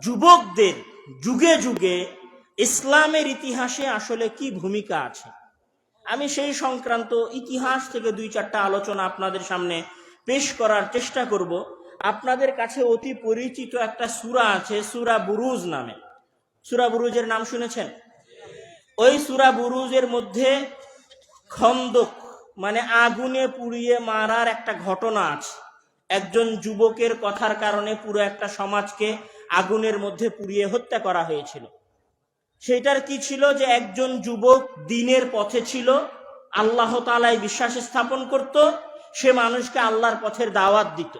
যুবকদের যুগে যুগে ইসলামের ইতিহাসে আসলে কি ভূমিকা আছে? আমি সেই সংক্রান্ত ইতিহাস থেকে দুই চারটা আলোচনা আপনাদের সামনে পেশ করার চেষ্টা করব। আপনাদের কাছে অতি পরিচিত একটা সূরা আছে, সূরা বুরুজ নামে। সূরা বুরুজের নাম শুনেছেন? ওই সূরা বুরুজের মধ্যে খন্দক মানে আগুনে পুড়িয়ে মারার একটা ঘটনা আছে। একজন যুবকের কথার কারণে পুরো একটা সমাজকে আগুনের মধ্যে পুড়িয়ে হত্যা করা হয়েছিল। সেটার কি ছিল যে একজন যুবক দিনের পথে ছিল, আল্লাহ তালায় বিশ্বাস স্থাপন করত, সে মানুষকে আল্লাহর পথের দাওয়াত দিত।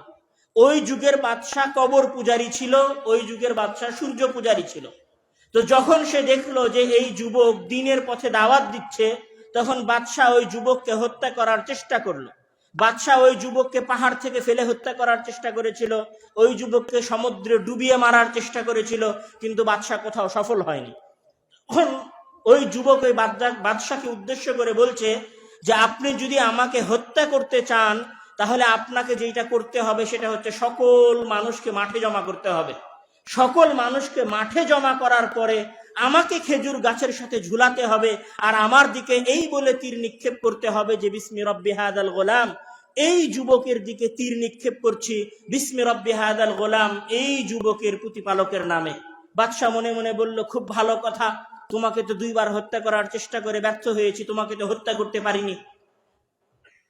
ওই যুগের বাদশাহ কবর পূজারী ছিল, ওই যুগের বাদশাহ সূর্য পূজারী ছিল। তো যখন সে দেখল যে এই যুবক দিনের পথে দাওয়াত দিচ্ছে, তখন বাদশাহ ওই যুবককে হত্যা করার চেষ্টা করল। বাদশাহ ওই যুবককে পাহাড় থেকে ফেলে হত্যা করার চেষ্টা করেছিল, ওই যুবককে সমুদ্রে ডুবিয়ে মারার চেষ্টা করেছিল, কিন্তু বাদশাহ কোথাও সফল হয়নি। তখন ওই যুবক ওই বাদশা- বাদশাকে উদ্দেশ্য করে বলছে যে, আপনি যদি আমাকে হত্যা করতে চান, তাহলে আপনাকে যেটা করতে হবে সেটা হচ্ছে সকল মানুষকে মাঠে জমা করতে হবে। সকল মানুষকে মাঠে জমা করার পরে আমাকে খেজুর গাছের সাথে ঝুলাতে হবে, আর আমার দিকে এই বলে তীর নিক্ষেপ করতে হবে যে, বিসমি রব্বি হাদাল গোলাম, এই যুবকের দিকে তীর নিক্ষেপ করছি, বিসমি রব্বি হাদাল গোলাম, এই যুবকের প্রতিপালকের নামে। বাদশাহ মনে মনে বলল, খুব ভালো কথা, তোমাকে তো দুইবার হত্যা করার চেষ্টা করে ব্যর্থ হয়েছি, তোমাকে তো হত্যা করতে পারিনি।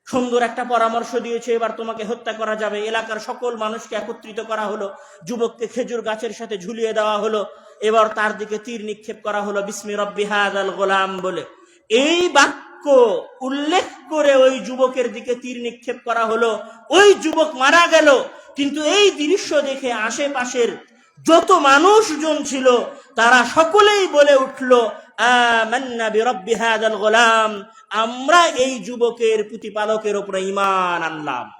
সুন্দর একটা পরামর্শ দিয়েছে, এবার তোমাকে হত্যা করা যাবে। এলাকার সকল মানুষকে একত্রিত করা হলো, যুবককে খেজুর গাছের সাথে ঝুলিয়ে দেওয়া হলো, এবার তার দিকে তীর নিক্ষেপ করা হলো, বিসমি রব্বি হাদাল গোলাম বলে। এই বাক্য উল্লেখ করে ওই যুবকের দিকে তীর নিক্ষেপ করা হলো। ওই যুবক মারা গেল, কিন্তু এই দৃশ্য দেখে আশেপাশের যত মানুষজন ছিল, তারা সকলেই বলে উঠল, আমান্না বিরব্বি হাদাল গোলাম আমরা এই যুবকের প্রতিপালকের উপরে ইমান আনলাম।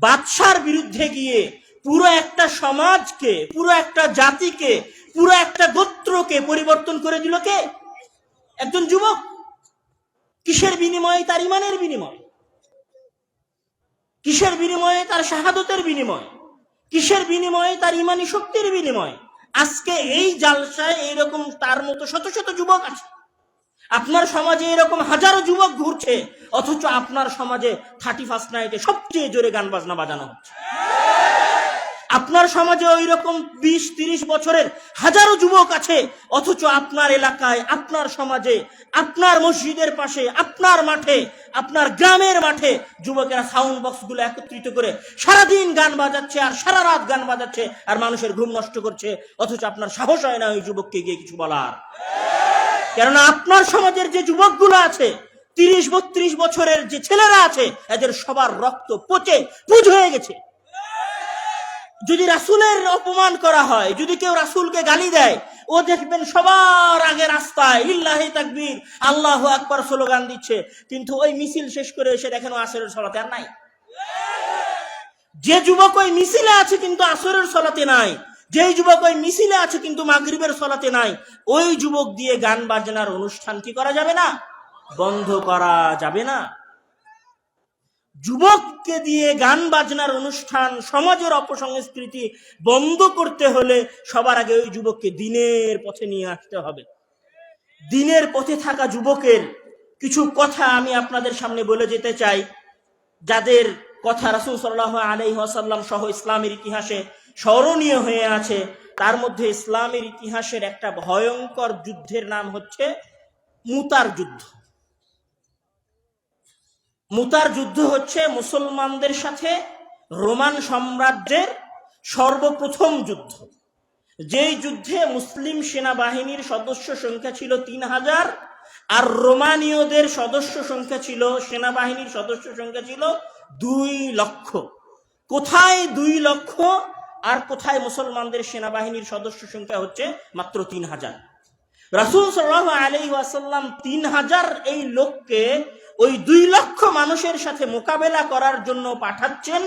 বাদশার বিরুদ্ধে গিয়ে পুরো একটা সমাজকে, পুরো একটা জাতিকে, পুরো একটা গোত্রকে পরিবর্তন করে দিল কে? একজন যুবক। কিসের বিনিময়ে? তার ইমানের বিনিময়। কিসের বিনিময়ে? তার শাহাদতের বিনিময়। কিসের বিনিময়ে? তার ইমানি শক্তির বিনিময়। আজকে এই জালসায় এইরকম তার মতো শত শত যুবক আছে। আপনার সমাজে এরকম হাজারো যুবক ঘুরছে, অথচ আপনার সমাজে থার্টি ফার্স্ট নাইটে সবচেয়ে জোরে গান বাজনা বাজানো হচ্ছে। আপনার সমাজে ওই রকম বিশ তিরিশ বছরের হাজারো যুবক আছে, অথচ আপনার এলাকায়, আপনার সমাজে, আপনার মসজিদের পাশে, আপনার মাঠে, আপনার গ্রামের মাঠে যুবকেরা সাউন্ড বক্সগুলো একত্রিত করে সারাদিন গান বাজাচ্ছে আর সারা রাত গান বাজাচ্ছে আর মানুষের ঘুম নষ্ট করছে, অথচ আপনার সাহস হয় না ওই যুবককে গিয়ে কিছু বলার। কেননা আপনার সমাজের যে যুবকগুলো আছে, তিরিশ, বত্রিশ বছরের যে ছেলেরা আছে, এদের সবার রক্ত পচে পুজ হয়ে গেছে। যদি রাসুলের অপমান করা হয়, যদি কেউ রাসুলকে গালি দেয়, ও দেখবেন সবার আগে রাস্তায়, ইল্লাহি তাকবীর, আল্লাহ আকবার স্লোগান দিচ্ছে। কিন্তু ওই মিছিল শেষ করে এসে দেখেন আসরের সলাতে আর নাই। যে যুবক ওই মিছিলে আছে, কিন্তু আসরের সলাতে নাই। যেই যুবক ওই মিছিলে আছে কিন্তু মাগরিবের সলাতে নাই, ওই যুবক দিয়ে গান বাজনার অনুষ্ঠান কি করা যাবে না? বন্ধ করা যাবে না। যুবককে দিয়ে গান বাজনার অনুষ্ঠান, সমাজের অপসংস্কৃতি বন্ধ করতে হলে সবার আগে ওই যুবককে দিনের পথে নিয়ে আসতে হবে। দিনের পথে থাকা যুবকের কিছু কথা আমি আপনাদের সামনে বলে যেতে চাই। যাদের কথা রাসুল সাল্লাহ আলাইসাল্লাম সহ ইসলামের ইতিহাসে স্মরণীয় হয়ে আছে। তার মধ্যে ইসলামের ইতিহাসের একটা ভয়ঙ্কর যুদ্ধের নাম হচ্ছে মুতার যুদ্ধ। মুতার যুদ্ধ হচ্ছে মুসলমানদের সাথে রোমান সাম্রাজ্যের সর্বপ্রথম যুদ্ধ। যেই যুদ্ধে মুসলিম সেনাবাহিনীর সদস্য সংখ্যা ছিল তিন হাজার, আর রোমানীয়দের সদস্য সংখ্যা ছিল, সেনাবাহিনীর সদস্য সংখ্যা ছিল দুই লক্ষ। কোথায় দুই লক্ষ? আর কোথায় মুসলমানদের সেনাবাহিনীর সদস্য সংখ্যা হচ্ছে মাত্র তিন হাজার। রাসুল সাল্লাহ আলি ওয়াসাল্লাম তিন হাজার এই লোককে ওই দুই লক্ষ মানুষের সাথে মোকাবেলা করার জন্য পাঠাচ্ছেন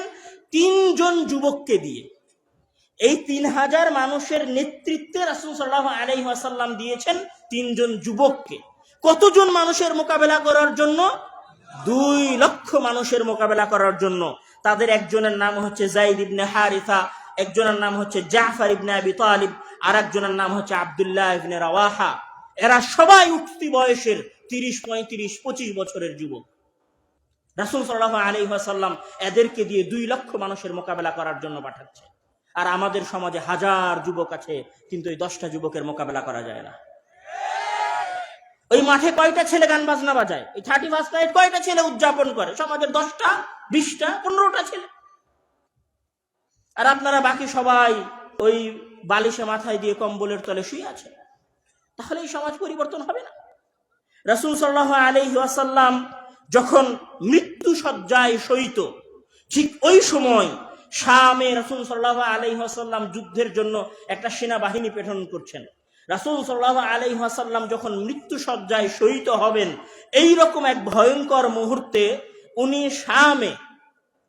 তিনজন যুবককে দিয়ে। এই তিন হাজার মানুষের নেতৃত্বে রাসুল সাল্লাহ আলাই ওয়াসাল্লাম দিয়েছেন তিনজন যুবককে। কতজন মানুষের মোকাবেলা করার জন্য? দুই লক্ষ মানুষের মোকাবেলা করার জন্য। তাদের একজনের নাম হচ্ছে জাইদ ইবনে হারিথা একজনের নাম হচ্ছে জাফর ইবনে আবি তালিব আর একজনের নাম হচ্ছে আবদুল্লাহ ইবনে রাওয়াহা। এরা সবাই উঠতি বয়সের তিরিশ, পঁয়ত্রিশ, পঁচিশ বছরের যুবক। রাসুল সাল্লাহ আলী সাল্লাম এদেরকে দিয়ে দুই লক্ষ মানুষের মোকাবেলা করার জন্য পাঠাচ্ছে। আর আমাদের সমাজে হাজার যুবক আছে, কিন্তু এই দশটা যুবকের মোকাবেলা করা যায় না। ওই মাঠে কয়টা ছেলে গান বাজনা বাজায়? এই থার্টি ফার্স্ট নাইট কয়টা ছেলে উদযাপন করে? সমাজের দশটা, বিশটা, পনেরোটা ছেলে। আর আপনারা বাকি সবাই ওই বালিশে মাথায় দিয়ে কম্বলের তলে শুয়ে আছে তাহলে এই সমাজ পরিবর্তন হবে না। রাসুল সাল্লাহ আলহি ওয়াসাল্লাম যখন মৃত্যু সজ্জায় সহিত ঠিক ওই সময় শামে রাসুল সাল্লাহ আলহি ওয়াসাল্লাম যুদ্ধের জন্য একটা সেনাবাহিনী প্রেরণ করছেন। রাসুল সাল্লাহ আলহি ওয়াসাল্লাম যখন মৃত্যু সজ্জায় সহিত হবেন এই রকম এক ভয়ঙ্কর মুহূর্তে উনি শামে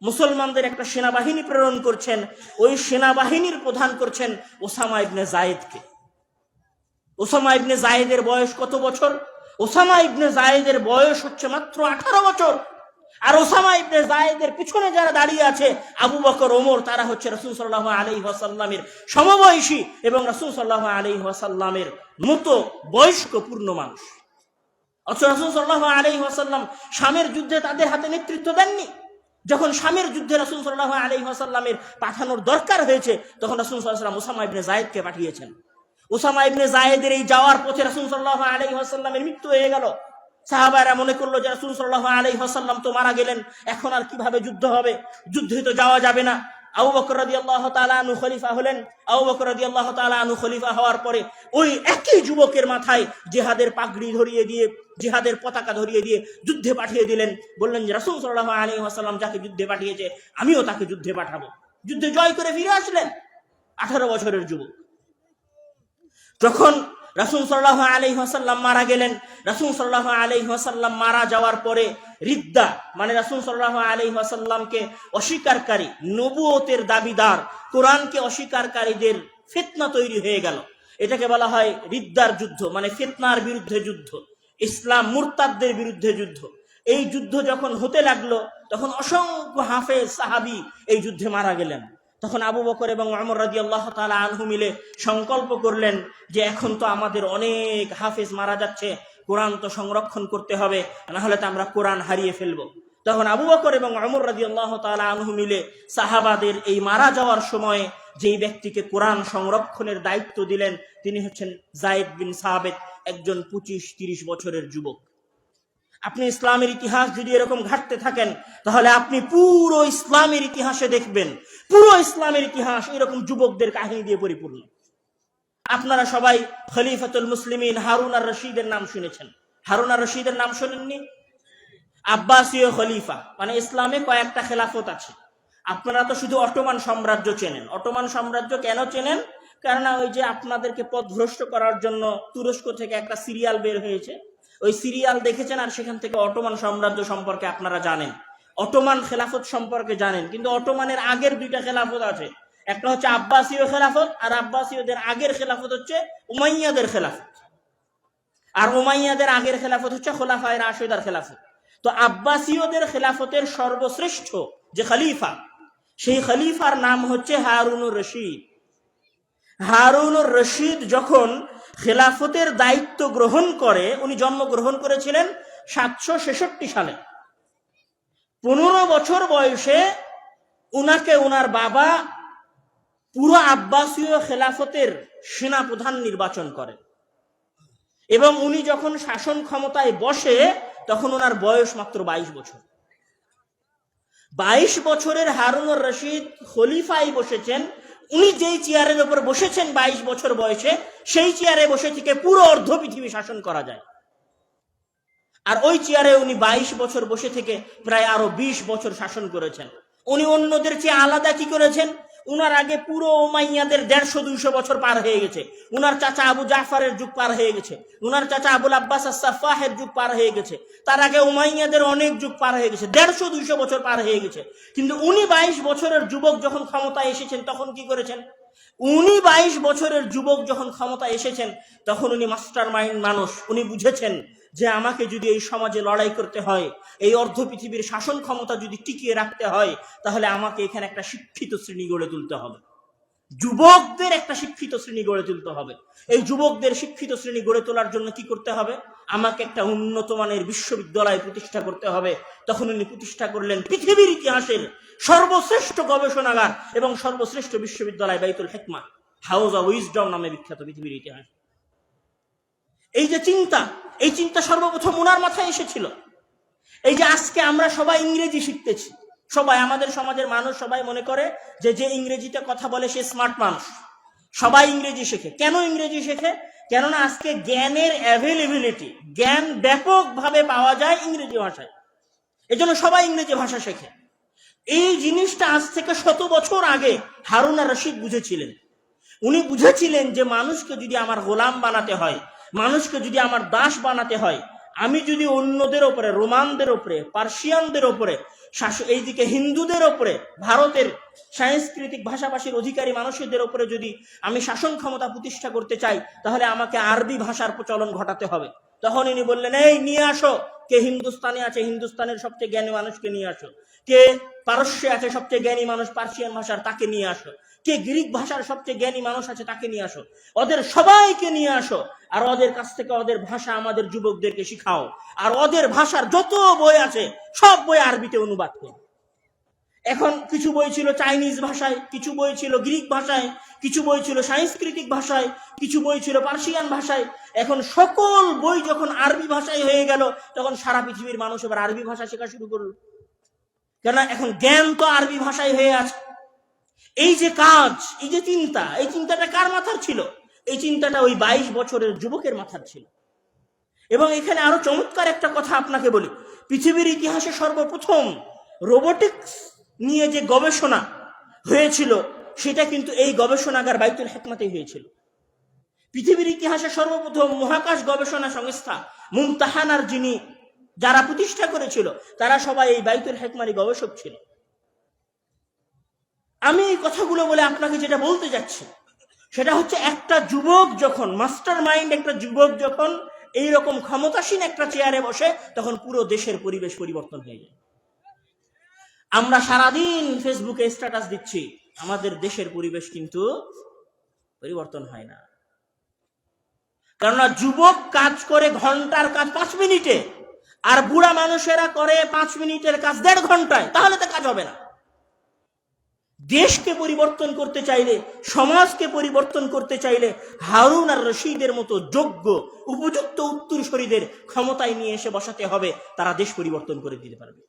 মুসলমানদের একটা সেনাবাহিনী প্রেরণ করছেন, ওই সেনাবাহিনীর প্রধান করছেন ওসামা ইবনে জায়েদকে। ওসামা ইবনে জায়েদের বয়স কত বছর? ওসামা ইবনে জায়েদের বয়স হচ্ছে মাত্র আঠারো বছর। আর ওসামা ইবনে জায়েদের পিছনে যারা দাঁড়িয়ে আছে, আবু বকর, ওমর, তারা হচ্ছে রসুল সাল্লাহ আলী ওয়াসাল্লামের সমবয়সী এবং রসুল সাল্লাহ আলী ওয়াসাল্লামের মতো বয়স্ক পূর্ণ মানুষ। অথচ রসুল সাল্লাহ আলী ওয়াসাল্লাম স্বামীর যুদ্ধে তাদের হাতে নেতৃত্ব দেননি। যখন স্বামীর যুদ্ধে রসুল সাল্লাহ আলী আসাল্লামের পাঠানোর দরকার হয়েছে, তখন রসুল সাল্লাম ওসামা ইবনে জায়েদকে পাঠিয়েছেন। ওসামা ইবনে জায়েদের এই যাওয়ার পথে রসুল সাল্লাহ আলাইহি আসাল্লামের মৃত্যু হয়ে গেল। সাহাবারা মনে করল যে রাসূল সাল্লাহ ওয়াসাল্লাম তো মারা গেলেন, এখন আর কীভাবে যুদ্ধ হবে? যুদ্ধে তো যাওয়া যাবে না। খলিফা হলেন। খলিফা হওয়ার পরে ওই একই যুবকের মাথায় পাগড়ি ধরিয়ে দিয়ে পতাকা ধরিয়ে দিয়ে যুদ্ধে পাঠিয়ে দিলেন। বললেন যে যাকে যুদ্ধে পাঠিয়েছে, আমিও তাকে যুদ্ধে পাঠাবো। যুদ্ধে জয় করে ফিরে আসলেন আঠারো বছরের যুবক। যখন রাসুল সাল্লাহ আলি হাসাল্লাম মারা গেলেন। রাসুল সাল্লাহ আলি হাসাল্লাম মারা যাওয়ার পরে রিদ্দা মানে রাসুল সাল্লাহ আলি হাসাল্লামকে অস্বীকারী নবুয়তের দাবিদার, কোরআনকে অস্বীকারীদের ফেতনা তৈরি হয়ে গেল। এটাকে বলা হয় রিদ্দার যুদ্ধ মানে ফেতনার বিরুদ্ধে যুদ্ধ। ইসলাম মুরতাদদের বিরুদ্ধে যুদ্ধ। এই যুদ্ধ যখন হতে লাগল, তখন অসংখ্য হাফেজ সাহাবি এই যুদ্ধে মারা গেলেন। তখন আবু বকর এবং আমর রাজি আল্লাহ তালা আনহু মিলে সংকল্প করলেন যে এখন তো আমাদের অনেক হাফেজ মারা যাচ্ছে, কোরআন তো সংরক্ষণ করতে হবে, নাহলে তো আমরা কোরআন হারিয়ে ফেলব। তখন আবু বকর এবং আমর রাজি আল্লাহ তালা আনহু মিলে সাহাবাদের এই মারা যাওয়ার সময়ে যেই ব্যক্তিকে কোরআন সংরক্ষণের দায়িত্ব দিলেন, তিনি হচ্ছেন জায়েদ বিন সাহাবেদ একজন পঁচিশ তিরিশ বছরের যুবক। আপনি ইসলামের ইতিহাস যদি এরকম ঘাটতে থাকেন, তাহলে আপনি পুরো ইসলামের ইতিহাসে দেখবেন। পুরো ইসলামের ইতিহাস এরকম যুবকদের কাহিনী দিয়ে পরিপূর্ণ। আপনারা সবাই খলিফাতুল মুসলিমিন হারুন আর রশিদের নাম শুনেছেন। হারুন আর রশিদের নাম শোনেননি? আব্বাসীয় খলিফা মানে ইসলামে কয়েকটা খেলাফত আছে। আপনারা তো শুধু অটোমান সাম্রাজ্য চেনেন। অটোমান সাম্রাজ্য কেন চেনেন? কেননা ওই যে আপনাদেরকে পথভ্রষ্ট করার জন্য তুরস্ক থেকে একটা সিরিয়াল বের হয়েছে। ওই সিরিয়াল দেখেছেন আর সেখান থেকে অটোমান সাম্রাজ্য সম্পর্কে আপনারা জানেন। অটোমান খেলাফত সম্পর্কে জানেন, কিন্তু অটোমানের আগের দুইটা খেলাফত আছে। একটা হচ্ছে আব্বাসীয় খেলাফত আর আব্বাসীয়দের আগের খেলাফত হচ্ছে উমাইয়াদের খেলাফত। আর উমাইয়াদের আগের খেলাফত হচ্ছে খোলাফায় রাশেদার খেলাফত। তো আব্বাসীয়দের খেলাফতের সর্বশ্রেষ্ঠ যে খলিফা, সেই খলিফার নাম হচ্ছে হারুনুর রশিদ। হারুনুর রশিদ যখন খেলাফতের দায়িত্ব গ্রহণ করে, উনি জন্মগ্রহণ করেছিলেন সাতশো ছেষট্টি সালে। পনেরো বছর বয়সে উনাকে উনার বাবা পুরো আব্বাসীয় খেলাফতের সেনাপ্রধান নির্বাচন করেন। এবং উনি যখন শাসন ক্ষমতায় বসে, তখন ওনার বয়স মাত্র বাইশ বছর। বাইশ বছরের হারুনুর রশিদ খলিফাই বসেছেন উনি যেই চেয়ারের উপর বসেছেন বাইশ বছর বয়সে, সেই চেয়ারে বসে থেকে পুরো অর্ধ পৃথিবী শাসন করা যায়। আর ওই চেয়ারে উনি বাইশ বছর বসে থেকে প্রায় আরও ২০ বছর শাসন করেছেন। উনি অন্যদের চেয়ে আলাদা কি করেছেন? উনার আগে পুরো ওমাইয়াদের দেড়শো, দুইশো বছর পার হয়ে গেছে। উনার চাচা আবু জাফারের যুগ পার হয়ে গেছে। উনার চাচা আবুল আব্বাস সাফাহের যুগ পার হয়ে গেছে। তার আগে উমাইয়াদের অনেক যুগ পার হয়ে গেছে। দেড়শো, দুইশো বছর পার হয়ে গেছে। কিন্তু উনি বাইশ বছরের যুবক যখন ক্ষমতায় এসেছেন, তখন কি করেছেন? উনি বাইশ বছরের যুবক যখন ক্ষমতা এসেছেন, তখন উনি মাস্টার মাইন্ড মানুষ। উনি বুঝেছেন যে আমাকে যদি এই সমাজে লড়াই করতে হয়, এই অর্ধ পৃথিবীর শাসন ক্ষমতা যদি টিকিয়ে রাখতে হয়, তাহলে আমাকে এখানে একটা শিক্ষিত শ্রেণি গড়ে তুলতে হবে। যুবকদের একটা শিক্ষিত শ্রেণি গড়ে তুলতে হবে। এই যুবকদের শিক্ষিত শ্রেণি গড়ে তোলার জন্য কি করতে হবে? আমাকে একটা উন্নত মানের বিশ্ববিদ্যালয় প্রতিষ্ঠা করতে হবে। তখন উনি প্রতিষ্ঠা করলেন পৃথিবীর ইতিহাসের সর্বশ্রেষ্ঠ গবেষণাগার এবং সর্বশ্রেষ্ঠ বিশ্ববিদ্যালয় বাইতুল হেকমা, হাউস অব উইজডম নামে বিখ্যাত পৃথিবীর ইতিহাস। এই যে চিন্তা এই চিন্তা সর্বপ্রথম ওনার মাথায় এসেছিল। এই যে আজকে আমরা সবাই ইংরেজি শিখতেছি। সবাই, আমাদের সমাজের মানুষ সবাই মনে করে যে যে ইংরেজিতে কথা বলে সে স্মার্ট মানুষ। সবাই ইংরেজি শেখে। কেন ইংরেজি শেখে? কেননা আজকে জ্ঞানের অ্যাভেলেবিলিটি জ্ঞান ব্যাপকভাবে পাওয়া যায় ইংরেজি ভাষায়। এজন্য সবাই ইংরেজি ভাষা শেখে। এই জিনিসটা আজ থেকে শত বছর আগে হারুনা রশিদ বুঝেছিলেন। উনি বুঝেছিলেন যে মানুষকে যদি আমার গোলাম বানাতে হয় মানুষকে যদি আমার দাস বানাতে হয়, আমি যদি অন্যদের ওপরে, রোমানদের ওপরে, পার্সিয়ানদের ওপরে এইদিকে হিন্দুদের ওপরে, ভারতের সাংস্কৃতিক ভাষাভাষীর অধিকারী মানুষদের ওপরে যদি আমি শাসন ক্ষমতা প্রতিষ্ঠা করতে চাই, তাহলে আমাকে আরবি ভাষার প্রচলন ঘটাতে হবে। তখন ইনি বললেন, এই, নিয়ে আসো। কে হিন্দুস্তানে আছে, হিন্দুস্তানের সবচেয়ে জ্ঞানী মানুষকে নিয়ে আসো। কে পারস্যে আছে সবচেয়ে জ্ঞানী মানুষ পার্সিয়ান ভাষার, তাকে নিয়ে আসো। কে গ্রিক ভাষার সবচেয়ে জ্ঞানী মানুষ আছে, তাকে নিয়ে আসো। ওদের সবাইকে নিয়ে আসো আর ওদের কাছ থেকে ওদের ভাষা আমাদের যুবকদেরকে শিখাও। আর ওদের ভাষার যত বই আছে, সব বই আরবিতে অনুবাদ করো। এখন কিছু বই ছিল চাইনিজ ভাষায়, কিছু বই ছিল গ্রিক ভাষায়, কিছু বই ছিল সাংস্কৃতিক ভাষায়, কিছু বই ছিল পার্সিয়ান ভাষায়। এখন সকল বই যখন আরবি ভাষায় হয়ে গেল, তখন সারা পৃথিবীর মানুষ এবার আরবি ভাষা শেখা শুরু করল। কেননা এখন জ্ঞান তো আরবি ভাষায় হয়ে আছে। এই যে কাজ, এই যে চিন্তা, এই চিন্তাটা কার মাথার ছিল? এই চিন্তাটা ওই বাইশ বছরের যুবকের মাথার ছিল। এবং এখানে আরও চমৎকার একটা কথা আপনাকে বলি। পৃথিবীর ইতিহাসে সর্বপ্রথম রোবোটিক্স নিয়ে যে গবেষণা হয়েছিল, সেটা কিন্তু এই গবেষণাগার বাইতুল হেকমাতেই হয়েছিল। পৃথিবীর ইতিহাসে সর্বপ্রথম মহাকাশ গবেষণা সংস্থা মুমতাহানার যিনি যারা প্রতিষ্ঠা করেছিল, তারা সবাই এই বাইতুল হেকমারি গবেষক ছিল। আমি এই কথাগুলো বলে আপনাকে যেটা বলতে যাচ্ছি, সেটা হচ্ছে একটা যুবক যখন, মাস্টার মাইন্ড একটা যুবক যখন এই রকম ক্ষমতাসীন একটা চেয়ারে বসে, তখন পুরো দেশের পরিবেশ পরিবর্তন হয়ে যায়। আমরা সারাদিন ফেসবুকে স্ট্যাটাস দিচ্ছি, আমাদের দেশের পরিবেশ কিন্তু পরিবর্তন হয় না। কেননা যুবক কাজ করে ঘণ্টার কাজ পাঁচ মিনিটে আর বুড়া মানুষেরা করে পাঁচ মিনিটের কাজ দেড় ঘন্টায়, তাহলে তো কাজ হবে না। দেশকে পরিবর্তন করতে চাইলে, সমাজকে পরিবর্তন করতে চাইলে হারুন আর রশিদের মতো যোগ্য, উপযুক্ত উত্তরসূরিদের ক্ষমতায় নিয়ে এসে বসাতে হবে, তারা দেশ পরিবর্তন করে দিতে পারবে।